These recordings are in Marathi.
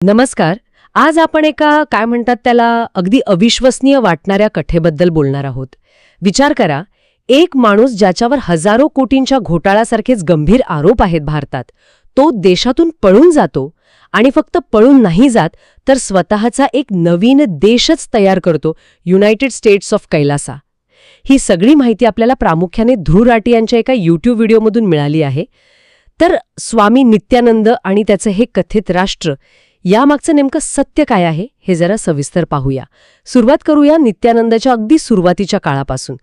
नमस्कार. आज आपण एका काय म्हणतात त्याला अगदी अविश्वसनीय वाटणाऱ्या कथेबद्दल बोलणार आहोत. विचार करा एक माणूस ज्याच्यावर हजारो कोटींच्या घोटाळ्यासारखेच गंभीर आरोप आहेत भारतात तो देशातून पळून जातो आणि फक्त पळून नाही जात तर स्वतःचा एक नवीन देशच तयार करतो युनायटेड स्टेट्स ऑफ कैलासा ही सगळी माहिती आपल्याला प्रामुख्याने ध्रुव राठी यांच्या एका यूट्यूब व्हिडिओमधून मिळाली आहे. तर स्वामी नित्यानंद आणि त्याचं हे कथित राष्ट्र यामागचं नेमकं सत्य काय आहे हे जरा सविस्तर पाहूया. सुरुवात करूया नित्यानंदाच्या अगदी सुरुवातीच्या काळापासून.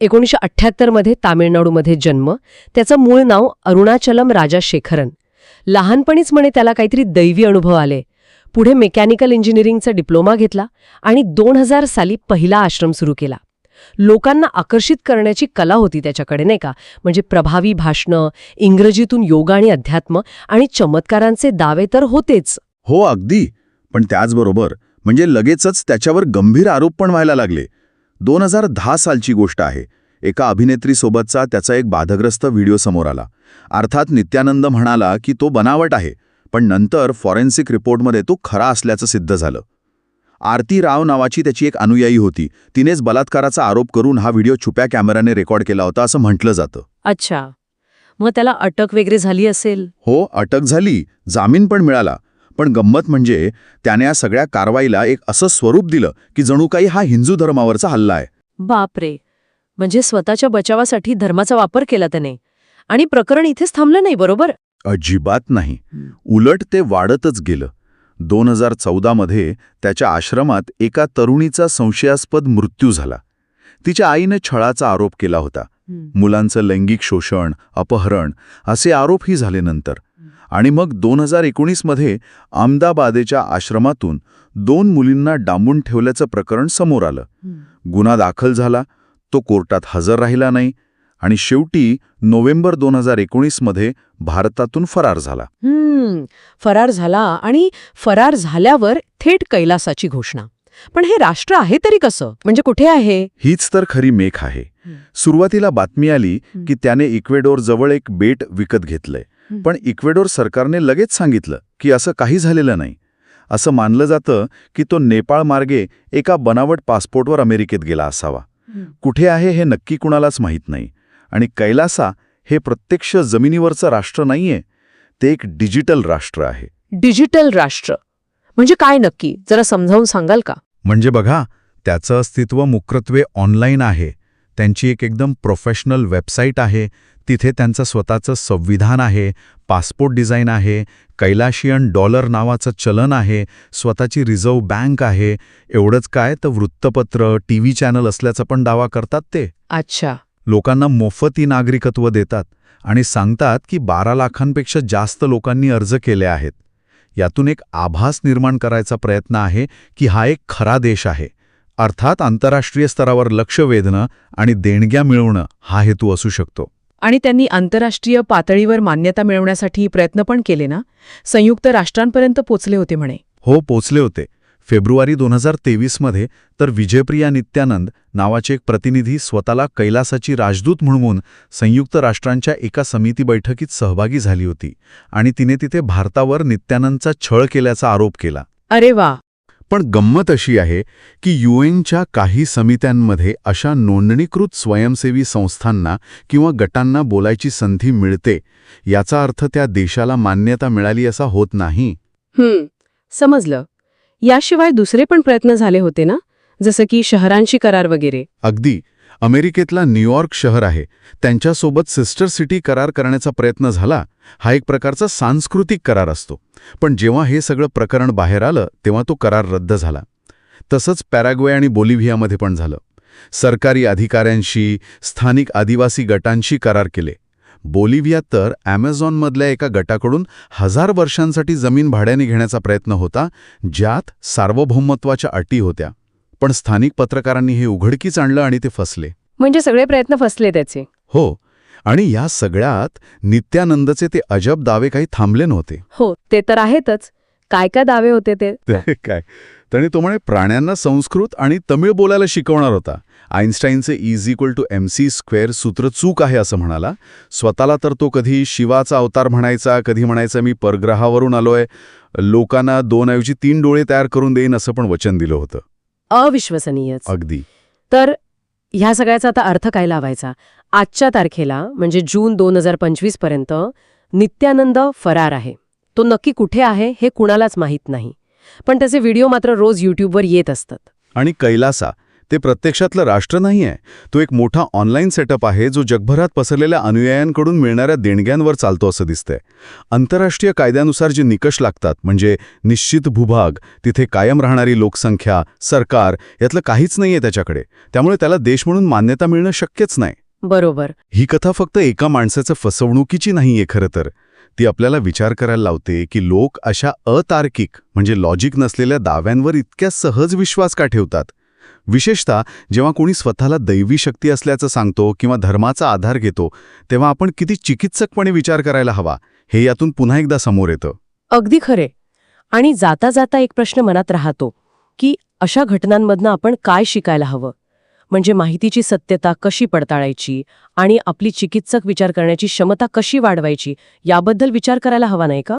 एकोणीसशे अठ्ठ्याहत्तरमध्ये तामिळनाडूमध्ये जन्म. त्याचं मूळ नाव अरुणाचलम राजा शेखरन लहानपणीच म्हणे त्याला काहीतरी दैवी अनुभव आले. पुढे मेकॅनिकल इंजिनिअरिंगचा डिप्लोमा घेतला आणि दोन हजार साली पहिला आश्रम सुरू केला. लोकांना आकर्षित करण्याची कला होती त्याच्याकडे नाही का? म्हणजे प्रभावी भाषणं इंग्रजीतून योग आणि अध्यात्म आणि चमत्कारांचे दावे तर होतेच. हो अगदी. पण त्याचबरोबर म्हणजे लगेचच त्याच्यावर गंभीर आरोप पण व्हायला लागले. दोन हजार दहा सालची गोष्ट आहे. एका अभिनेत्रीसोबतचा त्याचा एक बाधग्रस्त व्हिडिओ समोर आला. अर्थात नित्यानंद म्हणाला की तो बनावट आहे पण नंतर फॉरेन्सिक रिपोर्टमध्ये तो खरा असल्याचं सिद्ध झालं. आरती राव नावाची त्याची एक अनुयायी होती. तिनेच बलात्काराचा आरोप करून हा व्हिडिओ छुप्या कॅमेऱ्याने रेकॉर्ड केला होता असं म्हटलं जातं. अच्छा. मग त्याला अटक वगैरे झाली असेल? हो अटक झाली. जामीन पण मिळाला. पण गंमत म्हणजे त्याने या सगळ्या कारवाईला एक असं स्वरूप दिलं की जणू काही हा हिंदू धर्मावरचा हल्ला आहे. बापरे. म्हणजे स्वतःच्या बचावासाठी धर्माचा वापर केला त्याने. आणि प्रकरण इथेच थांबलं नाही बरोबर? अजिबात नाही. उलट ते वाढतच गेलं. दोन हजार चौदामध्ये त्याच्या आश्रमात एका तरुणीचा संशयास्पद मृत्यू झाला. तिच्या आईने छळाचा आरोप केला होता. मुलांचं लैंगिक शोषण अपहरण असे आरोपही झाले नंतर. आणि मग दोन हजार एकोणीसमध्ये अहमदाबादेच्या आश्रमातून दोन मुलींना डांबून ठेवल्याचं प्रकरण समोर आलं. गुन्हा दाखल झाला. तो कोर्टात हजर राहिला नाही. आणि शेवटी नोव्हेंबर दोन हजार एकोणीसमध्ये भारतातून फरार झाला. हम्म फरार झाला आणि फरार झाल्यावर थेट कैलासाची घोषणा. पण हे राष्ट्र आहे तरी कसं? म्हणजे कुठे आहे? हीच तर खरी मेख आहे. सुरुवातीला बातमी आली. की त्याने इक्वेडोर जवळ एक बेट विकत घेतलंय. पण इक्वेडोर सरकारने लगेच सांगितलं की असं काही झालेलं नाही. असं मानलं जातं की तो नेपाळ मार्गे एका बनावट पासपोर्टवर अमेरिकेत गेला असावा. कुठे आहे हे नक्की कुणालाच माहीत नाही. आणि कैलासा हे प्रत्यक्ष जमिनीवरचं राष्ट्र नाहीये ते एक डिजिटल राष्ट्र आहे. डिजिटल राष्ट्र. म्हणजे काय नक्की? जरा समजावून सांगाल का? म्हणजे बघा त्याचं अस्तित्व मुख्यत्वे ऑनलाईन आहे. त्यांची एक एकदम प्रोफेशनल वेबसाईट आहे. तिथे त्यांचं स्वतःचं संविधान आहे पासपोर्ट डिझाईन आहे कैलाशियन डॉलर नावाचं चलन आहे स्वतःची रिझर्व्ह बँक आहे. एवढंच काय? तर वृत्तपत्र टीव्ही चॅनल असल्याचा पण दावा करतात ते. अच्छा. लोकांना मोफती नागरिकत्व देतात आणि सांगतात की बारा लाखांपेक्षा जास्त लोकांनी अर्ज केले आहेत. यातून एक आभास निर्माण करायचा प्रयत्न आहे की हा एक खरा देश आहे. अर्थात आंतरराष्ट्रीय स्तरावर लक्ष वेधणं आणि देणग्या मिळवणं हा हेतू असू शकतो. आणि त्यांनी आंतरराष्ट्रीय पातळीवर मान्यता मिळवण्यासाठी प्रयत्न पण केले ना? संयुक्त राष्ट्रांपर्यंत पोचले होते म्हणे. हो पोचले होते. फेब्रुवारी दोन हजार तेवीसमध्ये तर विजयप्रिया नित्यानंद नावाचे एक प्रतिनिधी स्वतःला कैलासाची राजदूत म्हणून संयुक्त राष्ट्रांच्या एका समिती बैठकीत सहभागी झाली होती आणि तिने तिथे भारतावर नित्यानंदचा छळ केल्याचा आरोप केला. अरे वा! पण गंमत अशी आहे की युएनच्या काही समित्यांमध्ये अशा नोंदणीकृत स्वयंसेवी संस्थांना किंवा गटांना बोलायची संधी मिळते याचा अर्थ त्या देशाला मान्यता मिळाली असा होत नाही. समजलं. याशिवाय दुसरे पण प्रयत्न झाले होते ना? जसं की शहरांशी करार वगैरे. अगदी. अमेरिकेतला न्यूयॉर्क शहर आहे. त्यांच्यासोबत सिस्टर सिटी करार करण्याचा प्रयत्न झाला. हा एक प्रकारचा सांस्कृतिक करार असतो. पण जेव्हा हे सगळं प्रकरण बाहेर आलं तेव्हा तो करार रद्द झाला. तसंच पॅराग्वे आणि बोलिव्हियामध्ये पण झालं. सरकारी अधिकाऱ्यांशी स्थानिक आदिवासी गटांशी करार केले. बोलिव्हियात तर ॲमेझॉनमधल्या एका गटाकडून हजार वर्षांसाठी जमीन भाड्याने घेण्याचा प्रयत्न होता ज्यात सार्वभौमत्वाच्या अटी होत्या. पण स्थानिक पत्रकारांनी हे उघडकीच आणलं आणि ते फसले. म्हणजे सगळे प्रयत्न फसले त्याचे. हो आणि या सगळ्यात नित्यानंदचे ते अजब दावे काही थांबले नव्हते. हो ते तर आहेतच. काय काय दावे होते ते काय? त्याने तो म्हणे प्राण्यांना संस्कृत आणि तमिळ बोलायला शिकवणार होता. आईन्स्टाईनचे is equal to M C square सूत्र चूक आहे असं म्हणाला. स्वतःला तर तो कधी शिवाचा अवतार म्हणायचा कधी म्हणायचा मी परग्रहावरून आलोय. लोकांना दोन ऐवजी तीन डोळे तयार करून देईन असं पण वचन दिलं होतं. अविश्वसनीयच. अगदी. तर ह्या सगळ्याचा आता अर्थ काय लावायचा? आजच्या तारखेला म्हणजे जून दोन हजार पंचवीसपर्यंत नित्यानंद फरार आहे. तो नक्की कुठे आहे हे कुणालाच माहीत नाही. पण त्याचे व्हिडिओ मात्र रोज युट्यूबवर येत असतात. आणि कैलासा ते प्रत्यक्षातलं राष्ट्र नाही आहे तो एक मोठा ऑनलाईन सेटअप आहे जो जगभरात पसरलेल्या अनुयायांकडून मिळणाऱ्या देणग्यांवर चालतो असं दिसतंय. आंतरराष्ट्रीय कायद्यानुसार जे निकष लागतात म्हणजे निश्चित भूभाग तिथे कायम राहणारी लोकसंख्या सरकार यातलं काहीच नाहीये त्याच्याकडे. त्यामुळे त्याला देश म्हणून मान्यता मिळणं शक्यच नाही. बरोबर. ही कथा फक्त एका माणसाचं फसवणुकीची नाहीये खरं तर. ती आपल्याला विचार करायला लावते की लोक अशा अतार्किक म्हणजे लॉजिक नसलेल्या दाव्यांवर इतक्या सहज विश्वास का ठेवतात? विशेषतः जेव्हा कोणी स्वतःला दैवी शक्ती असल्याचं सांगतो किंवा धर्माचा आधार घेतो तेव्हा आपण किती चिकित्सकपणे विचार करायला हवा हे यातून पुन्हा एकदा समोर येतं. अगदी खरे आणि जाता जाता एक प्रश्न मनात राहतो की अशा घटनांमधनं आपण काय शिकायला हवं? म्हणजे माहितीची सत्यता कशी पडताळायची आणि आपली चिकित्सक विचार करण्याची क्षमता कशी वाढवायची याबद्दल विचार करायला हवा नाही का?